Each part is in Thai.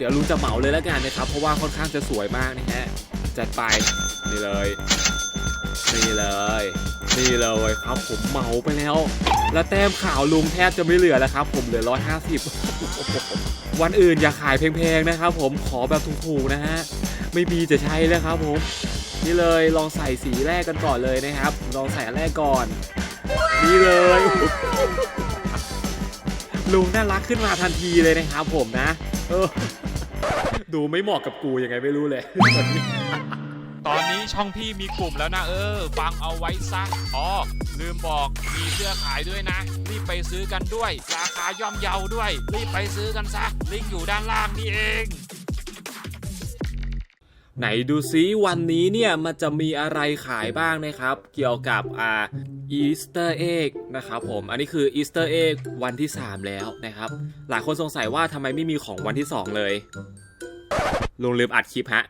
เดี๋ยวลุงจะเหมาเลยแล้วกันนะครับ เพราะว่าค่อนข้างจะสวยมากนะฮะจัดไปนี่เลยนี่เลยนี่เลยครับ ผมเหมาไปแล้ว แล้วแต้มข่าวลุงแทบจะไม่เหลือแล้วครับ ผมเหลือ150วันอื่นอย่าขายแพงๆนะครับ ผมขอแบบถูกๆนะฮะไม่มีจะใช้แล้วครับผมนี่เลยลองใส่สีแรกกันก่อนเลยนะครับ ลองใส่แรกก่อน นี่เลยลุงน่ารักขึ้นมาทันทีเลยนะครับผมนะ เออ ดูไม่เหมาะกับกูยังไงไม่รู้เลย ตอนนี้ช่องพี่มีกลุ่มแล้วนะเออ ฟังเอาไว้ซะอ๋อลืมบอกมีเสื้อขายด้วยนะ รีบไปซื้อกันด้วย ราคาย่อมเยาด้วย รีบไปซื้อกันซะ ลิงก์อยู่ด้านล่างนี่เอง ไหนดูซิวันนี้เนี่ยมันจะมีอะไรขายบ้างนะครับ เกี่ยวกับอ่าอีสเตอร์เอ็กนะครับผม อันนี้คืออีสเตอร์เอ็กวันที่ 3 แล้วนะครับ หลายคนสงสัยว่าทำไมไม่มีของวันที่ 2 เลย ลุงลืมอัดคลิปฮะ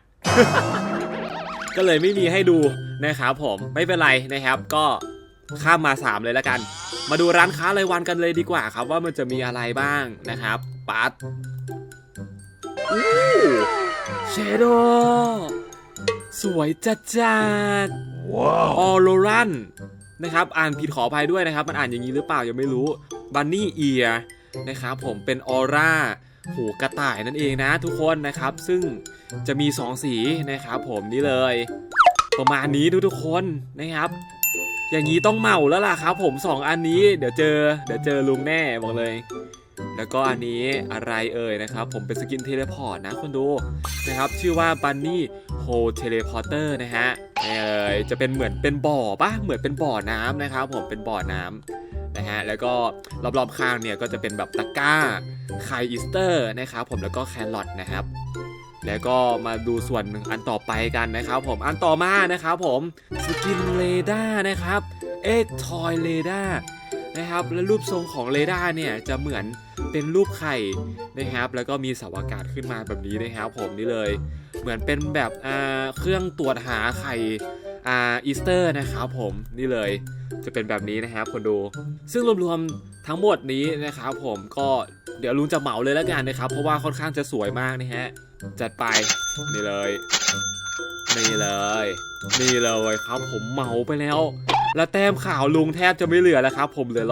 ก็เลยไม่มีให้ดูนะครับผมไม่เป็นไรนะครับ ก็ข้ามมา 3 เลยแล้วกัน มาดูร้านค้ารายวันกันเลยดีกว่าครับว่ามันจะมีอะไรบ้างนะครับปัดอู้เชโดสวยจัดจัดออโรรันนะครับ อ่านผิดขออภัยด้วยนะครับ มันอ่านอย่างนี้หรือเปล่ายังไม่รู้ บันนี่เอียนะครับผมเป็นออร่า หูกระต่ายนั่นเองนะทุกคนนะครับ ซึ่งจะมี 2 สีนะครับผมนี่เลย ประมาณนี้ทุกๆคนนะครับ อย่างนี้ต้องเมาแล้วล่ะครับ ผม 2 อันนี้เดี๋ยวเจอ เดี๋ยวเจอลุงแน่บอกเลย แล้วก็อันนี้อะไรเอ่ยนะครับ ผมเป็นสกินเทเลพอร์ตนะคุณดูนะครับ ชื่อว่าบันนี่โฮเทเลพอร์เตอร์นะฮะนี่เลยจะเป็นเหมือนเป็นบ่อปะเหมือนเป็นบ่อน้ำนะครับ ผมเป็นบ่อน้ำ นะฮะแล้วก็รอบๆข้างเนี่ยก็จะเป็นแบบตะกร้าไข่อีสเตอร์นะครับผมแล้วก็แครอทนะครับแล้วก็มาดูส่วนหนึ่งอันต่อไปกันนะครับผมอันต่อมานะครับผมสกินเรดาร์นะครับเอ็กทอยเรดาร์นะครับและรูปทรงของเรดาร์เนี่ยจะเหมือนเป็นรูปไข่นะครับ แล้วก็มีเสาอากาศขึ้นมาแบบนี้นะครับผมนี่เลย เหมือนเป็นแบบเครื่องตรวจหาไข่ อ่าอีสเตอร์นะครับผมนี่เลยจะเป็นแบบนี้นะครับคนดู ซึ่งรวมๆทั้งหมดนี้นะครับผมก็เดี๋ยวลุงจะเหมาเลยแล้วกันนะครับ เพราะว่าค่อนข้างจะสวยมากนะฮะจัดไปนี่เลย นี่เลย นี่เลยครับผมเหมาไปแล้ว แล้วแต้มข่าวลุงแทบจะไม่เหลือแล้วครับ ผมเหลือ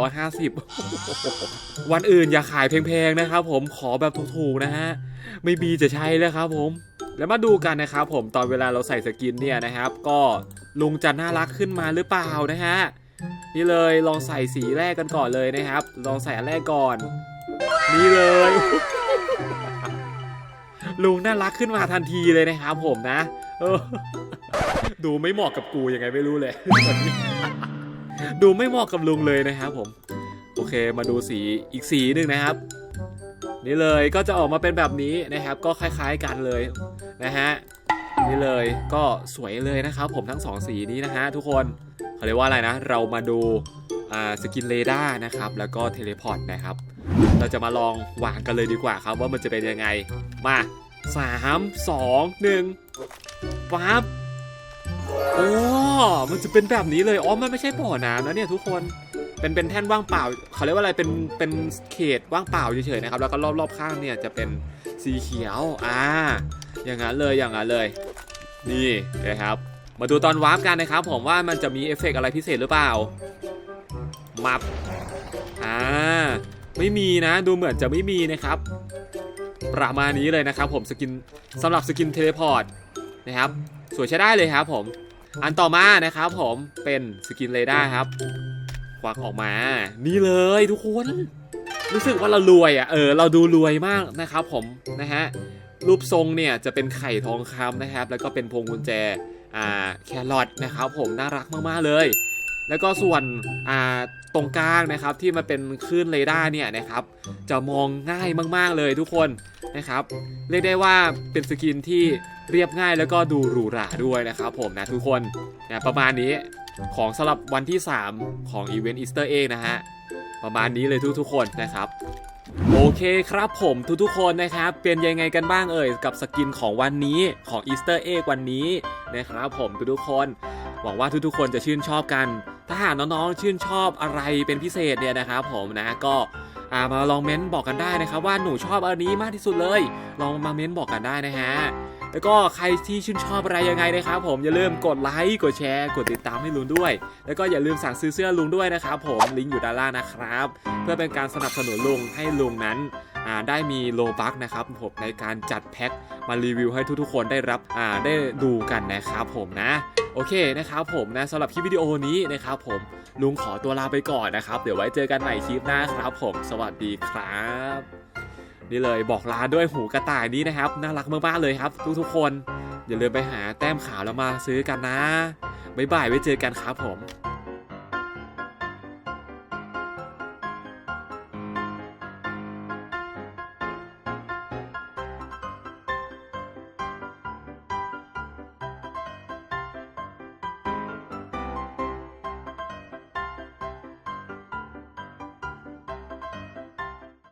150วันอื่นอย่าขายแพงๆนะครับ ผมขอแบบถูกๆนะฮะไม่มีจะใช้แล้วครับผม แล้วมาดูกันนะครับผมตอนเวลาเราใส่สกินเนี่ยนะครับ ก็ลุงจะน่ารักขึ้นมาหรือเปล่านะฮะนี่เลยลองใส่สีแรกกันก่อนเลยนะครับ ลองใส่อันแรกก่อนนี่เลย ลุงน่ารักขึ้นมาทันทีเลยนะครับผมนะดูไม่เหมาะกับกูยังไงไม่รู้เลย ดูไม่เหมาะกับลุงเลยนะครับผม โอเคมาดูสีอีกสีหนึ่งนะครับ นี่เลยก็จะออกมาเป็นแบบนี้นะครับ ก็คล้าย ๆกันเลย นะฮะนี่เลยก็สวยเลยนะครับผมทั้งสองสีนี้นะฮะทุกคนเขาเรียกว่าอะไรนะ เรามาดูสกินเรดาร์นะครับแล้วก็เทเลพอร์ตนะครับ เราจะมาลองวางกันเลยดีกว่าครับว่ามันจะเป็นยังไง มาสามสองหนึ่งปั๊บโอ้มันจะเป็นแบบนี้เลยอ๋อมันไม่ใช่บ่อน้ำนะเนี่ยทุกคน เป็นเป็นแท่นว่างเปล่าเขาเรียกว่าอะไรเป็นเป็นเขตว่างเปล่าเฉยๆนะครับแล้วก็รอบรอบข้างเนี่ยจะเป็นสีเขียวอ่าอย่างนั้นเลยอย่างนั้นเลย นี่นะครับ มาดูตอนวาร์ปกันนะครับ ผมว่ามันจะมีเอฟเฟกต์อะไรพิเศษหรือเปล่ามับอ่าไม่มีนะ ดูเหมือนจะไม่มีนะครับ ประมาณนี้เลยนะครับ ผมสกินสำหรับสกินเทเลพอร์ตนะครับสวยใช้ได้เลยครับผม อันต่อมานะครับผมเป็นสกินเรดาร์ครับ ควักออกมา นี่เลยทุกคน รู้สึกว่าเรารวยอะ เออ เราดูรวยมากนะครับผม นะฮะ รูปทรงเนี่ยจะเป็นไข่ทองคำนะครับ แล้วก็เป็นพวงกุญแจ อ่า แครอทนะครับผมน่ารักมากๆเลย แล้วก็ส่วน อ่า ตรงกลางนะครับที่มันเป็นคลื่นเรดาร์เนี่ยนะครับ จะมองง่ายมากๆเลยทุกคนนะครับ เรียกได้ว่าเป็นสกินที่เรียบง่ายแล้วก็ดูหรูหราด้วยนะครับผมนะทุกคนนะประมาณนี้ ของสำหรับวันที่ 3 ของอีเวนต์อีสเตอร์เอ็กนะฮะ ประมาณนี้เลยทุกๆคนนะครับ โอเคครับผมทุกๆคนนะครับ เป็นยังไงกันบ้างเอ่ยกับสกินของวันนี้ของอีสเตอร์เอ็กวันนี้นะครับผมทุกๆคน หวังว่าทุกๆคนจะชื่นชอบกัน ถ้าหากน้องๆชื่นชอบอะไรเป็นพิเศษเนี่ยนะครับผมนะก็ามาลองเม้นบอกกันได้นะครับว่าหนูชอบอันนี้มากที่สุดเลย ลองมาเม้นบอกกันได้นะฮะ แล้วก็ใครที่ชื่นชอบอะไรยังไงนะครับผมอย่าลืมกดไลค์กดแชร์ กดติดตามให้ลุงด้วย แล้วก็อย่าลืมสั่งซื้อเสื้อลุงด้วยนะครับผมลิงก์อยู่ด้านล่างนะครับ เพื่อเป็นการสนับสนุนลุงให้ลุงนั้นได้มีโลบักนะครับผมในการจัดแพ็คมารีวิวให้ทุกๆ คนได้รับได้ดูกันนะครับผมนะโอเคนะครับผมนะสำหรับคลิปวิดีโอนี้นะครับผมลุงขอตัวลาไปก่อนนะครับ เดี๋ยวไว้เจอกันใหม่คลิปหน้าครับผม สวัสดีครับ นี่เลยบอกลาด้วยหูกระต่ายนี้นะครับ น่ารักมากๆเลยครับ ทุกๆคน อย่าลืมไปหาแต้มขาวแล้วมาซื้อกันนะบ๊ายบายไว้เจอกันครับผม